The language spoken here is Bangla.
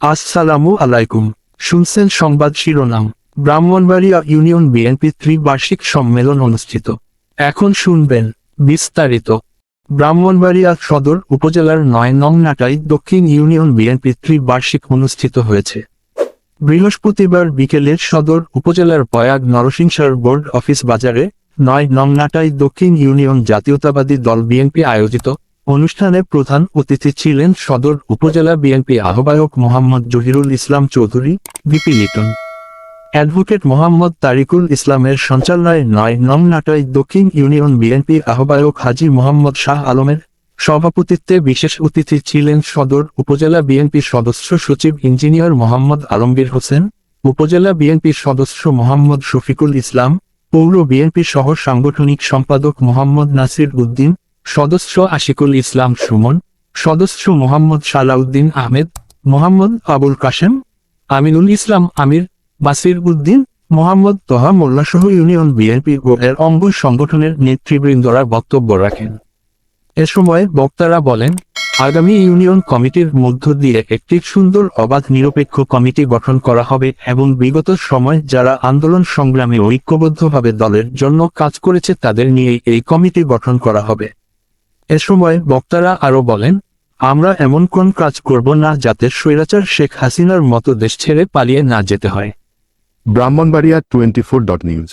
আসসালামু আলাইকুম। শুনছেন সংবাদ শিরোনাম। ব্রাহ্মণবাড়িয়া ইউনিয়ন বিএনপি ত্রিবার্ষিক সম্মেলন অনুষ্ঠিত। এখন শুনবেন বিস্তারিত। ব্রাহ্মণবাড়িয়া সদর উপজেলার নয় নং নাটাই দক্ষিণ ইউনিয়ন বিএনপি ত্রিবার্ষিক অনুষ্ঠিত হয়েছে। বৃহস্পতিবার বিকেলে সদর উপজেলার বয়াগ নরসিংসার বোর্ড অফিস বাজারে নয় নং নাটাই দক্ষিণ ইউনিয়ন জাতীয়তাবাদী দল বিএনপি আয়োজিত অনুষ্ঠানে প্রধান অতিথি ছিলেন সদর উপজেলা বিএনপি আহ্বায়ক মোহাম্মদ জহিরুল ইসলাম চৌধুরী বিপি লিটন। অ্যাডভোকেট মোহাম্মদ তারিকুল ইসলামের সঞ্চালনায় নয় নং নাটাই দক্ষিণ ইউনিয়ন বিএনপি আহ্বায়ক হাজী মোহাম্মদ শাহ আলমের সভাপতিত্বে বিশেষ অতিথি ছিলেন সদর উপজেলা বিএনপি সদস্য সচিব ইঞ্জিনিয়ার মোহাম্মদ আলমগীর হোসেন, উপজেলা বিএনপির সদস্য মোহাম্মদ শফিকুল ইসলাম, পৌর বিএনপি সহ সাংগঠনিক সম্পাদক মোহাম্মদ নাসির উদ্দিন সদস্য আশিকুল ইসলাম সুমন, সদস্য মোহাম্মদ সালাউদ্দিন আহমেদ, মোহাম্মদ আবুল কাশেম, আমিনুল ইসলাম আমির, বাসির উদ্দিন, মোহাম্মদ তোহা মোল্লা সহ ইউনিয়ন বিএনপি এর অঙ্গ সংগঠনের নেতৃবৃন্দরা বক্তব্য রাখেন। এ সময় বক্তারা বলেন, আগামী ইউনিয়ন কমিটির মধ্য দিয়ে একটি সুন্দর অবাধ নিরপেক্ষ কমিটি গঠন করা হবে এবং বিগত সময় যারা আন্দোলন সংগ্রামে ঐক্যবদ্ধভাবে দলের জন্য কাজ করেছে তাদের নিয়ে এই কমিটি গঠন করা হবে। এ সময় বক্তারা আরও বলেন, আমরা এমন কোন কাজ করব না যাতে স্বৈরাচার শেখ হাসিনার মতো দেশ ছেড়ে পালিয়ে না যেতে হয়। Brahmanbaria twenty four dot news